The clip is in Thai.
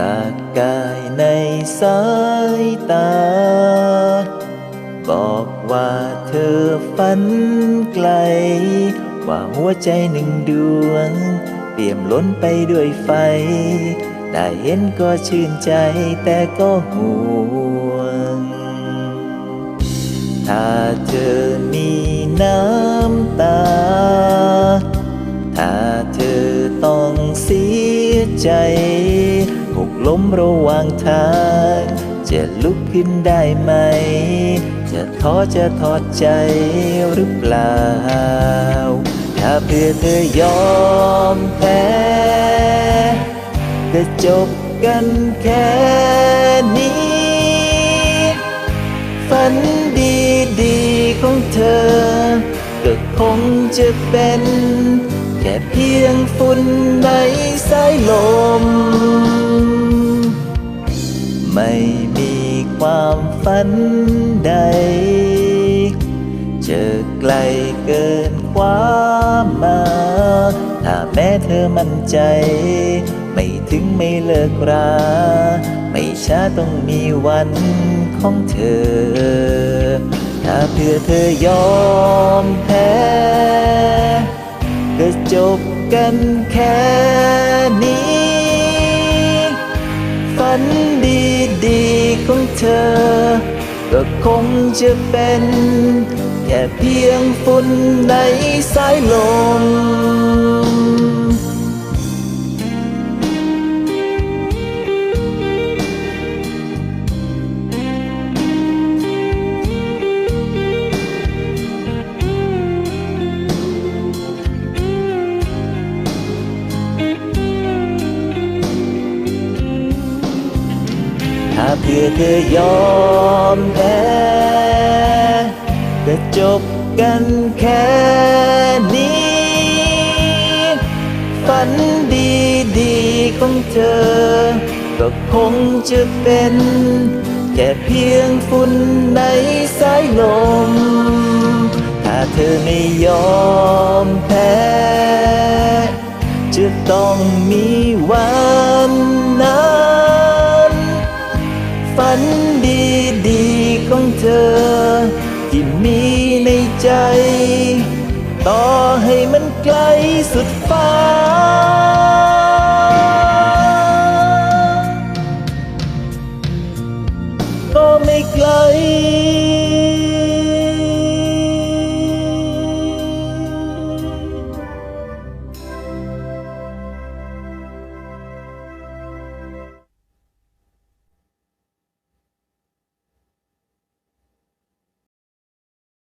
ประกายในสายตา บอกว่าเธอฝันไกล ว่าหัวใจหนึ่งดวง เปี่ยมล้นไปด้วยไฟ ได้เห็นก็ชื่นใจแต่ก็ห่วง ถ้าเธอมีน้ำตา ถ้าเธอต้องเสีย ใจหกล้มระหว่างทาง จะลุกขึ้นได้ไหม จะท้อจะถอดใจหรือเปล่า ถ้าเพื่อเธอยอมแพ้ก็จบกันแค่นี้ ฝันดีดีๆของเธอ ก็คงจะเป็น แค่เพียงฝุ่นในสายลม ไม่มีความฝันใด เจอไกลเกินความมา ถ้าแม้เธอมั่นใจ ไม่ถึงไม่เลิกรา ไม่ช้าต้องมีวันของเธอ ถ้าเพื่อเธอยอมแพ้ ก็จบกันแค่นี้ ฝันดีดีๆของเธอ ก็คงจะเป็น แค่เพียงฝุ่นในสายลม เพื่อเธอยอมแพ้ก็จบกันแค่นี้ ฝันดีดีๆของเธอ ก็คงจะเป็นแค่เพียงฝุ่นในสายลม ถ้าเธอไม่ยอม ที่มีในใจ ต่อให้มันไกลสุดฟ้า ก็ไม่ไกล